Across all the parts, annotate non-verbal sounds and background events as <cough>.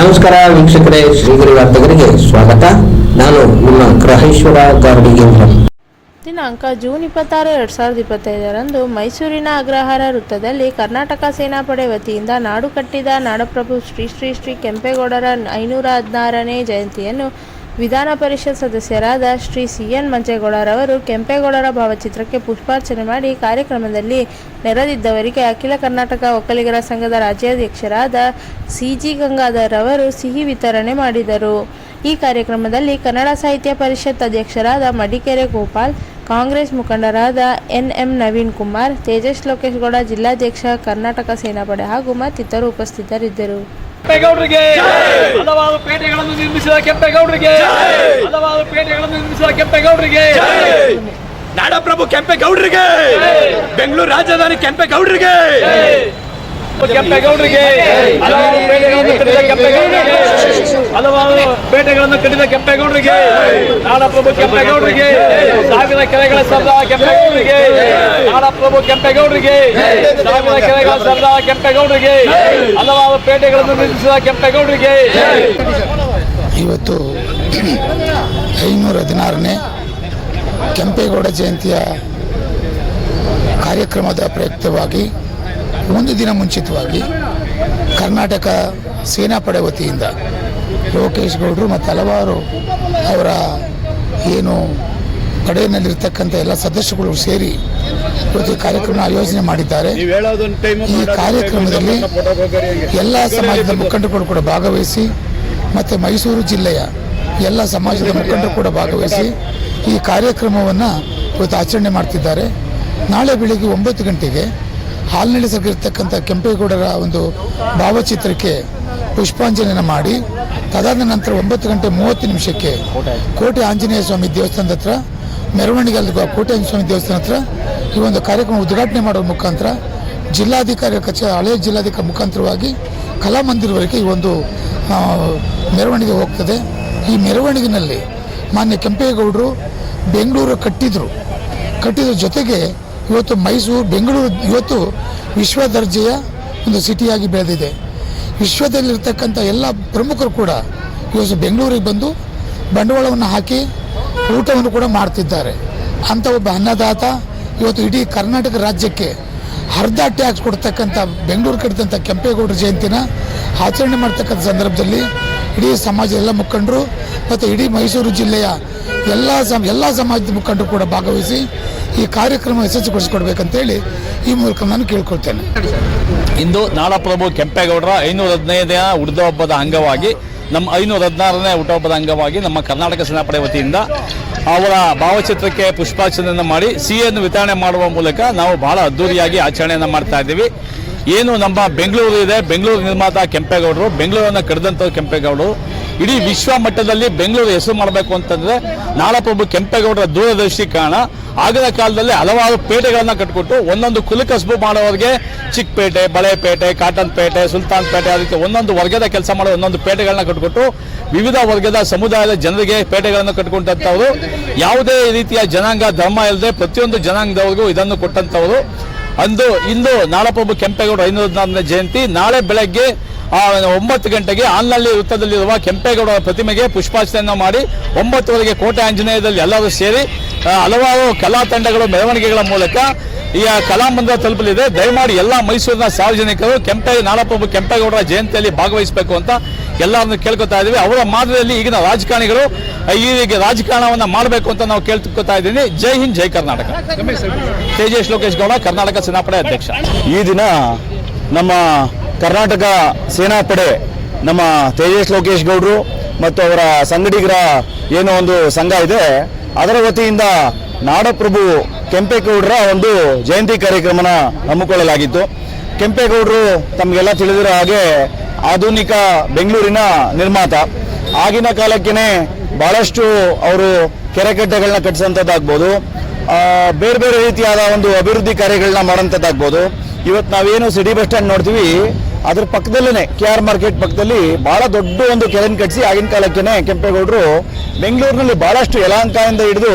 ನಮಸ್ಕಾರ ವೀಕ್ಷಕರೇ, ಶ್ರೀಗಿರಿ ವಾರ್ತೆಗರಿಗೆ ಸ್ವಾಗತ. ನಾನು ನಿಮ್ಮ ಗ್ರಹೇಶ್ವರ ಗಾರ್ಡಿಗೇಂದ್ರ ದಿನಾಂಕ ಜೂನ್ ಇಪ್ಪತ್ತಾರು, ಎರಡು ಸಾವಿರದ ಇಪ್ಪತ್ತೈದರಂದು ಮೈಸೂರಿನ ಅಗ್ರಹಾರ ವೃತ್ತದಲ್ಲಿ ಕರ್ನಾಟಕ ಸೇನಾಪಡೆ ವತಿಯಿಂದ ನಾಡು ಕಟ್ಟಿದ ನಾಡಪ್ರಭು ಶ್ರೀ ಶ್ರೀ ಶ್ರೀ ಕೆಂಪೇಗೌಡರ ಐನೂರ ಹದಿನಾರನೇ ಜಯಂತಿಯನ್ನು ವಿಧಾನ ಪರಿಷತ್ ಸದಸ್ಯರಾದ ಶ್ರೀ ಸಿ ಎನ್ ಮಂಜೇಗೌಡರವರು ಕೆಂಪೇಗೌಡರ ಭಾವಚಿತ್ರಕ್ಕೆ ಪುಷ್ಪಾರ್ಚನೆ ಮಾಡಿ ಕಾರ್ಯಕ್ರಮದಲ್ಲಿ ನೆರೆದಿದ್ದವರಿಗೆ ಅಖಿಲ ಕರ್ನಾಟಕ ಒಕ್ಕಲಿಗರ ಸಂಘದ ರಾಜ್ಯಾಧ್ಯಕ್ಷರಾದ ಸಿ ಜಿ ಗಂಗಾಧರ್ ಅವರು ಸಿಹಿ ವಿತರಣೆ ಮಾಡಿದರು. ಈ ಕಾರ್ಯಕ್ರಮದಲ್ಲಿ ಕನ್ನಡ ಸಾಹಿತ್ಯ ಪರಿಷತ್ ಅಧ್ಯಕ್ಷರಾದ ಮಡಿಕೆರೆ ಗೋಪಾಲ್, ಕಾಂಗ್ರೆಸ್ ಮುಖಂಡರಾದ ಎನ್ ಎಂ ನವೀನ್ ಕುಮಾರ್, ತೇಜಸ್ ಲೋಕೇಶ್ಗೌಡ ಜಿಲ್ಲಾಧ್ಯಕ್ಷ, ಕರ್ನಾಟಕ ಸೇನಾಪಡೆ ಹಾಗೂ ಮತ್ತಿತರರು ಉಪಸ್ಥಿತರಿದ್ದರು. ಕೆಂಪೇಗೌಡರಿಗೆ. ಹಲವಾರು ಪೇಟೆಗಳನ್ನು ನಿರ್ಮಿಸಿದ ಕೆಂಪೇಗೌಡರಿಗೆ. ಹಲವಾರು ಪೇಟೆಗಳನ್ನು ನಿರ್ಮಿಸಿದ ಕೆಂಪೇಗೌಡರಿಗೆ. ನಾಡಪ್ರಭು ಕೆಂಪೇಗೌಡರಿಗೆ. ಬೆಂಗಳೂರು ರಾಜಧಾನಿ ಕೆಂಪೇಗೌಡರಿಗೆ. ಕೆಂಪೇಗೌಡರಿಗೆ ಹಲವಾರು ಪೇಟೆಗಳನ್ನು ಕಟ್ಟಿದ ಕೆಂಪೇಗೌಡರಿಗೆ ಹಲವಾರು ಪೇಟೆಗಳನ್ನು ಕಟ್ಟಿದ ಕೆಂಪೇಗೌಡರಿಗೆ ನಾಡಪ್ರಭು ಕೆಂಪೇಗೌಡರಿಗೆ ಸಾವಿರ ಕೆರೆಗಳ ಸರ್ದಾರ ಕೆಂಪೇಗೌಡರಿಗೆ, ನಾಡಪ್ರಭು ಕೆಂಪೇಗೌಡರಿಗೆ ಸಾವಿರ ಕೆರೆಗಳ ಸರ್ದಾರ ಕೆಂಪೇಗೌಡರಿಗೆ, ಹಲವಾರು ಪೇಟೆಗಳನ್ನು ನಿರ್ಮಿಸಿದ ಕೆಂಪೇಗೌಡರಿಗೆ. ಇವತ್ತು ಐನೂರ ಹದಿನಾರನೇ ಕೆಂಪೇಗೌಡ ಜಯಂತಿಯ ಕಾರ್ಯಕ್ರಮದ ಪ್ರಯುಕ್ತವಾಗಿ ಒಂದು ದಿನ ಮುಂಚಿತವಾಗಿ ಕರ್ನಾಟಕ ಸೇನಾಪಡೆ ವತಿಯಿಂದ ಲೋಕೇಶ್ ಗೌಡರು ಮತ್ತು ಹಲವಾರು ಅವರ ಏನು ಪಡೆಯಲ್ಲಿರ್ತಕ್ಕಂಥ ಎಲ್ಲ ಸದಸ್ಯಗಳು ಸೇರಿ ಇವತ್ತು ಈ ಕಾರ್ಯಕ್ರಮ ಆಯೋಜನೆ ಮಾಡಿದ್ದಾರೆ. ಈ ಕಾರ್ಯಕ್ರಮದಲ್ಲಿ ಎಲ್ಲ ಸಮಾಜದ ಮುಖಂಡರುಗಳು ಕೂಡ ಭಾಗವಹಿಸಿ ಮತ್ತು ಮೈಸೂರು ಜಿಲ್ಲೆಯ ಎಲ್ಲ ಸಮಾಜದ ಮುಖಂಡರು ಕೂಡ ಭಾಗವಹಿಸಿ ಈ ಕಾರ್ಯಕ್ರಮವನ್ನು ಇವತ್ತು ಆಚರಣೆ ಮಾಡ್ತಿದ್ದಾರೆ. ನಾಳೆ ಬೆಳಿಗ್ಗೆ ಒಂಬತ್ತು ಗಂಟೆಗೆ ಹಾಲ್ನಳ್ಳಿ ಸರ್ಕಿರ್ತಕ್ಕಂಥ ಕೆಂಪೇಗೌಡರ ಒಂದು ಭಾವಚಿತ್ರಕ್ಕೆ ಪುಷ್ಪಾಂಜಲಿಯನ್ನು ಮಾಡಿ, ತದಾದ ನಂತರ ಒಂಬತ್ತು ಗಂಟೆ ಮೂವತ್ತು ನಿಮಿಷಕ್ಕೆ ಕೋಟೆ ಆಂಜನೇಯ ಸ್ವಾಮಿ ದೇವಸ್ಥಾನದ ಹತ್ರ, ಮೆರವಣಿಗೆ ಅಲ್ಲಿ ಕೋಟೆ ಸ್ವಾಮಿ ದೇವಸ್ಥಾನ ಹತ್ರ ಈ ಒಂದು ಕಾರ್ಯಕ್ರಮ ಉದ್ಘಾಟನೆ ಮಾಡುವ ಮುಖಾಂತರ ಜಿಲ್ಲಾಧಿಕಾರಿ ಕಚೇರಿ, ಹಳೆಯ ಜಿಲ್ಲಾಧಿಕಾರಿ ಮುಖಾಂತರವಾಗಿ ಕಲಾಮಂದಿರವರೆಗೆ ಈ ಒಂದು ಮೆರವಣಿಗೆ ಹೋಗ್ತದೆ. ಈ ಮೆರವಣಿಗೆನಲ್ಲಿ ಮಾನ್ಯ ಕೆಂಪೇಗೌಡರು ಬೆಂಗಳೂರು ಕಟ್ಟಿದ್ರು. ಕಟ್ಟಿದ ಜೊತೆಗೆ ಇವತ್ತು ಮೈಸೂರು, ಬೆಂಗಳೂರು ಇವತ್ತು ವಿಶ್ವ ದರ್ಜೆಯ ಒಂದು ಸಿಟಿಯಾಗಿ ಬೆಳೆದಿದೆ. ವಿಶ್ವದಲ್ಲಿರ್ತಕ್ಕಂಥ ಎಲ್ಲ ಪ್ರಮುಖರು ಕೂಡ ಇವತ್ತು ಬೆಂಗಳೂರಿಗೆ ಬಂದು ಬಂಡವಾಳವನ್ನು ಹಾಕಿ ಊಟವನ್ನು ಕೂಡ ಮಾಡ್ತಿದ್ದಾರೆ. ಅಂಥ ಒಬ್ಬ ಅನ್ನದಾತ ಇವತ್ತು ಇಡೀ ಕರ್ನಾಟಕ ರಾಜ್ಯಕ್ಕೆ ಅರ್ಧ ಟ್ಯಾಕ್ಸ್ ಕೊಡ್ತಕ್ಕಂಥ ಬೆಂಗಳೂರು ಕಟ್ಟಿದಂಥ ಕೆಂಪೇಗೌಡರ ಜಯಂತಿನ ಆಚರಣೆ ಮಾಡ್ತಕ್ಕಂಥ ಸಂದರ್ಭದಲ್ಲಿ ಇಡೀ ಸಮಾಜದ ಎಲ್ಲ ಮುಖಂಡರು ಮತ್ತು ಇಡೀ ಮೈಸೂರು ಜಿಲ್ಲೆಯ ಎಲ್ಲ ಸಮ, ಎಲ್ಲ ಸಮಾಜದ ಮುಖಂಡರು ಕೂಡ ಭಾಗವಹಿಸಿ ಈ ಕಾರ್ಯಕ್ರಮ ಯಶಸ್ವಿಗೊಳಿಸಿಕೊಡ್ಬೇಕಂತೇಳಿ ಈ ಮೂಲಕ ನಾನು ಕೇಳ್ಕೊಳ್ತೇನೆ. ಇಂದು ನಾಡಪ್ರಭು ಕೆಂಪೇಗೌಡರ ಐನೂರ ಹದಿನೈದನೇ ಹಬ್ಬದ ಅಂಗವಾಗಿ ನಮ್ಮ ಐನೂರ ಹದಿನಾರನೇ ಹುಟ್ಟುಹಬ್ಬದ ಅಂಗವಾಗಿ ನಮ್ಮ ಕರ್ನಾಟಕ ಸೇನಾಪಡೆ ವತಿಯಿಂದ ಅವರ ಭಾವಚಿತ್ರಕ್ಕೆ ಪುಷ್ಪಾರ್ಚನೆಯನ್ನು ಮಾಡಿ, ಸಿಹಿಯನ್ನು ವಿತರಣೆ ಮಾಡುವ ಮೂಲಕ ನಾವು ಬಹಳ ಅದ್ದೂರಿಯಾಗಿ ಆಚರಣೆಯನ್ನು ಮಾಡ್ತಾ ಇದ್ದೀವಿ. ಏನು ನಮ್ಮ ಬೆಂಗಳೂರು ಇದೆ, ಬೆಂಗಳೂರು ನಿರ್ಮಾತ ಕೆಂಪೇಗೌಡರು, ಬೆಂಗಳೂರನ್ನು ಕರೆದಂಥವ್ರು ಕೆಂಪೇಗೌಡರು. ಇಡೀ ವಿಶ್ವ ಮಟ್ಟದಲ್ಲಿ ಬೆಂಗಳೂರು ಹೆಸರು ಮಾಡಬೇಕು ಅಂತಂದ್ರೆ ನಾಳಪ್ರಭು ಕೆಂಪೇಗೌಡರ ದೂರದರ್ಶಿ ಕಾರಣ. ಆಗಿನ ಕಾಲದಲ್ಲಿ ಹಲವಾರು ಪೇಟೆಗಳನ್ನು ಕಟ್ಕೊಟ್ಟು ಒಂದೊಂದು ಕುಲಕಸ್ಬು ಮಾಡೋರಿಗೆ ಚಿಕ್ಕಪೇಟೆ, ಬಳೆಪೇಟೆ ಕಾಟನ್ ಪೇಟೆ ಸುಲ್ತಾನ್ ಪೇಟೆ ಅದಕ್ಕೆ ಒಂದೊಂದು ವರ್ಗದ ಕೆಲಸ ಮಾಡೋ ಒಂದೊಂದು ಪೇಟೆಗಳನ್ನ ಕಟ್ಕೊಟ್ಟು ವಿವಿಧ ವರ್ಗದ ಸಮುದಾಯದ ಜನರಿಗೆ ಪೇಟೆಗಳನ್ನು ಕಟ್ಕೊಂಡಂಥವ್ರು ಯಾವುದೇ ರೀತಿಯ ಜನಾಂಗ ಧರ್ಮ ಇಲ್ಲದೆ ಪ್ರತಿಯೊಂದು ಜನಾಂಗದವರಿಗೂ ಇದನ್ನು ಕೊಟ್ಟಂಥವ್ರು. ಅಂದು ಇಂದು ನಾಡಪ್ರಭು ಕೆಂಪೇಗೌಡ ಐನೂರ ಜಯಂತಿ ನಾಳೆ ಬೆಳಗ್ಗೆ ಒಂಬತ್ತು ಗಂಟೆಗೆ ಆಲ್ನಳ್ಳಿ ವೃತ್ತದಲ್ಲಿರುವ ಕೆಂಪೇಗೌಡರ ಪ್ರತಿಮೆಗೆ ಪುಷ್ಪಾರ್ಚನೆಯನ್ನು ಮಾಡಿ ಒಂಬತ್ತುವರೆಗೆ ಕೋಟೆ ಆಂಜನೇಯದಲ್ಲಿ ಎಲ್ಲರೂ ಸೇರಿ ಹಲವಾರು ಕಲಾ ತಂಡಗಳು ಮೆರವಣಿಗೆಗಳ ಮೂಲಕ ಈ ಕಲಾಮಂದಿರ ತಲುಪಲಿದೆ. ದಯಮಾಡಿ ಎಲ್ಲ ಮೈಸೂರಿನ ಸಾರ್ವಜನಿಕರು ಕೆಂಪೇ ನಾಳಪ್ಪ ಕೆಂಪೇಗೌಡರ ಜಯಂತಿಯಲ್ಲಿ ಭಾಗವಹಿಸಬೇಕು ಅಂತ ಎಲ್ಲರನ್ನು ಕೇಳ್ಕೊತಾ ಇದ್ದೀವಿ. ಅವರ ಮಾದರಿಯಲ್ಲಿ ಈಗಿನ ರಾಜಕಾರಣಿಗಳು ಈ ರೀತಿ ರಾಜಕಾರಣವನ್ನು ಮಾಡಬೇಕು ಅಂತ ನಾವು ಕೇಳ್ಕೊತಾ ಇದ್ದೀನಿ. ಜೈ ಹಿಂದ್, ಜೈ ಕರ್ನಾಟಕ. ತೇಜೇಶ್ ಲೋಕೇಶ್ ಗೌಡ, ಕರ್ನಾಟಕ ಸೇನಾಪಡೆ ಅಧ್ಯಕ್ಷ. ಈ ದಿನ ನಮ್ಮ ಕರ್ನಾಟಕ ಸೇನಾಪಡೆ ನಮ್ಮ ತೇಜೇಶ್ ಲೋಕೇಶ್ ಗೌಡರು ಮತ್ತು ಅವರ ಸಂಗಡಿಗರ ಏನೋ ಒಂದು ಸಂಘ ಇದೆ. ಅದರ ವತಿಯಿಂದ ನಾಡಪ್ರಭು ಕೆಂಪೇಗೌಡರ ಒಂದು ಜಯಂತಿ ಕಾರ್ಯಕ್ರಮನ ಹಮ್ಮಿಕೊಳ್ಳಲಾಗಿತ್ತು. ಕೆಂಪೇಗೌಡರು ತಮಗೆಲ್ಲ ತಿಳಿದಿರೋ ಹಾಗೆ ಆಧುನಿಕ ಬೆಂಗಳೂರಿನ ನಿರ್ಮಾತ. ಆಗಿನ ಕಾಲಕ್ಕೇನೆ ಬಹಳಷ್ಟು ಅವರು ಕೆರೆಕಟ್ಟೆಗಳನ್ನ ಕಟ್ಟಿಸೋಂಥದ್ದಾಗ್ಬೋದು ಬೇರೆ ಬೇರೆ ರೀತಿಯಾದ ಒಂದು ಅಭಿವೃದ್ಧಿ ಕಾರ್ಯಗಳನ್ನ ಮಾಡೋಂಥದ್ದಾಗ್ಬೋದು ಇವತ್ತು ನಾವೇನು ಸಿಟಿ ಬಸ್ ಸ್ಟ್ಯಾಂಡ್ ನೋಡ್ತೀವಿ ಅದ್ರ ಪಕ್ಕದಲ್ಲೇ ಕೆ ಆರ್ ಮಾರ್ಕೆಟ್ ಪಕ್ಕದಲ್ಲಿ ಬಹಳ ದೊಡ್ಡ ಒಂದು ಕೆರೆನ್ ಕಟ್ಟಿಸಿ ಆಗಿನ ಕಾಲಕ್ಕೇನೆ ಕೆಂಪೇಗೌಡರು ಬೆಂಗಳೂರಿನಲ್ಲಿ ಬಹಳಷ್ಟು ಯಲಹಂಕದಿಂದ ಹಿಡಿದು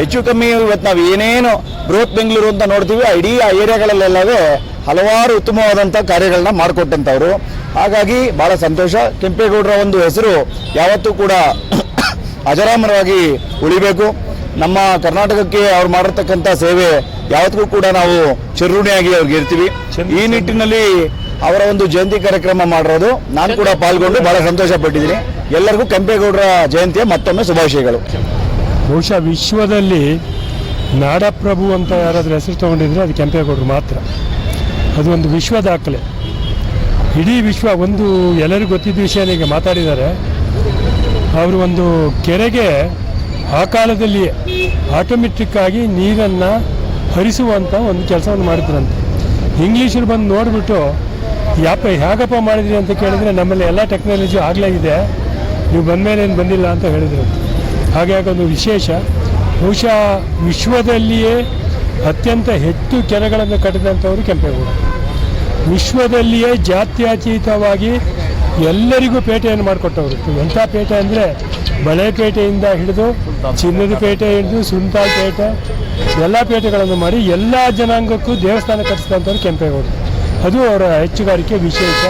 ಹೆಚ್ಚು ಕಮ್ಮಿ ಇವತ್ತು ನಾವು ಏನೇನು ಬೃಹತ್ ಬೆಂಗಳೂರು ಅಂತ ನೋಡ್ತೀವಿ ಆ ಇಡೀ ಆ ಏರಿಯಾಗಳಲ್ಲೆಲ್ಲವೇ ಹಲವಾರು ಉತ್ತಮವಾದಂಥ ಕಾರ್ಯಗಳನ್ನ ಮಾಡಿಕೊಟ್ಟಂಥವ್ರು. ಹಾಗಾಗಿ ಬಹಳ ಸಂತೋಷ. ಕೆಂಪೇಗೌಡರ ಒಂದು ಹೆಸರು ಯಾವತ್ತೂ ಕೂಡ <coughs> ಅಜರಾಮರವಾಗಿ ಉಳಿಬೇಕು. ನಮ್ಮ ಕರ್ನಾಟಕಕ್ಕೆ ಅವ್ರು ಮಾಡಿರ್ತಕ್ಕಂಥ ಸೇವೆ ಯಾವತ್ತಿಗೂ ಕೂಡ ನಾವು ಚಿರುಣಿಯಾಗಿ ಅವ್ರಿಗೆ ಇರ್ತೀವಿ. ಈ ನಿಟ್ಟಿನಲ್ಲಿ ಅವರ ಒಂದು ಜಯಂತಿ ಕಾರ್ಯಕ್ರಮ ಮಾಡಿರೋದು. ನಾನು ಕೂಡ ಪಾಲ್ಗೊಂಡು ಬಹಳ ಸಂತೋಷ ಪಟ್ಟಿದ್ದೀನಿ ಎಲ್ಲರಿಗೂ ಕೆಂಪೇಗೌಡರ ಜಯಂತಿಯ ಮತ್ತೊಮ್ಮೆ ಶುಭಾಶಯಗಳು. ಬಹುಶಃ ವಿಶ್ವದಲ್ಲಿ ನಾಡಪ್ರಭು ಅಂತ ಯಾರಾದರೂ ಹೆಸರು ತಗೊಂಡಿದ್ರೆ ಅದು ಕೆಂಪೇಗೌಡರು ಮಾತ್ರ. ಅದು ಒಂದು ವಿಶ್ವ ದಾಖಲೆ. ಇಡೀ ವಿಶ್ವ ಒಂದು ಎಲ್ಲರಿಗೂ ಗೊತ್ತಿದ್ದ ವಿಷಯ ಈಗ ಮಾತಾಡಿದ್ದಾರೆ. ಅವರು ಒಂದು ಕೆರೆಗೆ ಆ ಕಾಲದಲ್ಲಿಯೇ ಆಟೋಮೆಟಿಕ್ಕಾಗಿ ನೀರನ್ನು ಹರಿಸುವಂಥ ಒಂದು ಕೆಲಸವನ್ನು ಮಾಡಿದ್ರಂತೆ. ಇಂಗ್ಲೀಷರು ಬಂದು ನೋಡಿಬಿಟ್ಟು ಯಾಪ, ಹೇಗಪ್ಪ ಮಾಡಿದ್ರಿ ಅಂತ ಕೇಳಿದ್ರೆ ನಮ್ಮಲ್ಲಿ ಎಲ್ಲ ಟೆಕ್ನಾಲಜಿ ಆಗಲೇ ಇದೆ. ನೀವು ಬಂದಮೇಲೆ ಏನು ಬಂದಿಲ್ಲ ಅಂತ ಹೇಳಿದರು. ಹಾಗಾಗಿ ಒಂದು ವಿಶೇಷ. ಬಹುಶಃ ವಿಶ್ವದಲ್ಲಿಯೇ ಅತ್ಯಂತ ಹೆಚ್ಚು ಕೆರೆಗಳನ್ನು ಕಟ್ಟಿದಂಥವರು ಕೆಂಪೇಗೌಡ. ವಿಶ್ವದಲ್ಲಿಯೇ ಜಾತ್ಯತೀತವಾಗಿ ಎಲ್ಲರಿಗೂ ಪೇಟೆಯನ್ನು ಮಾಡಿಕೊಟ್ಟವರು. ಎಂಥ ಪೇಟೆ ಅಂದರೆ ಬಳೆಪೇಟೆಯಿಂದ ಹಿಡಿದು ಚಿನ್ನದ ಪೇಟೆ ಹಿಡಿದು ಸುಂತಾಲ್ ಪೇಟೆ, ಎಲ್ಲ ಪೇಟೆಗಳನ್ನು ಮಾಡಿ ಎಲ್ಲ ಜನಾಂಗಕ್ಕೂ ದೇವಸ್ಥಾನ ಕಟ್ಟಿಸಿದಂಥವ್ರು ಕೆಂಪೇಗೌಡರು ಅದು ಅವರ ಹೆಚ್ಚುಗಾರಿಕೆ ವಿಶೇಷ.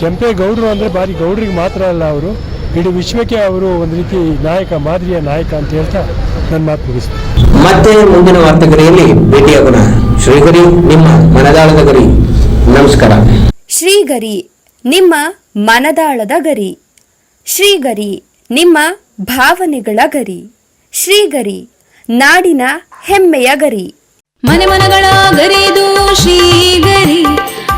ಕೆಂಪೇಗೌಡರು ಅಂದರೆ ಬಾರಿ ಗೌಡರಿಗೆ ಮಾತ್ರ ಅಲ್ಲ ಅವರು. ಇಡೀ ವಿಶ್ವಕ್ಕೆ ಅವರು ಒಂದು ರೀತಿ ನಾಯಕ ಮಾದರಿಯ ನಾಯಕ ಅಂತ ಹೇಳ್ತಾ ನನ್ನ ಮಾತು ಮುಗಿಸ್ತೀನಿ. ಮತ್ತೆ ಮುಂದಿನ ವಾರ್ತೆಗರಿಯಲ್ಲಿ ಭೇಟಿಯಾಗೋಣ ಶ್ರೀಗರಿ ನಿಮ್ಮ ಮನದಾಳದ ಗರಿ. ನಮಸ್ಕಾರ. ಶ್ರೀಗರಿ ನಿಮ್ಮ ಮನದಾಳದ ಗರಿ. ಶ್ರೀಗರಿ ನಿಮ್ಮ ಭಾವನೆಗಳ ಗರಿ. ಶ್ರೀಗರಿ ನಾಡಿನ ಹೆಮ್ಮೆಯ ಗರಿ. ಮನೆ ಮನಗಳ ಗರಿದು ಶ್ರೀಗರಿ.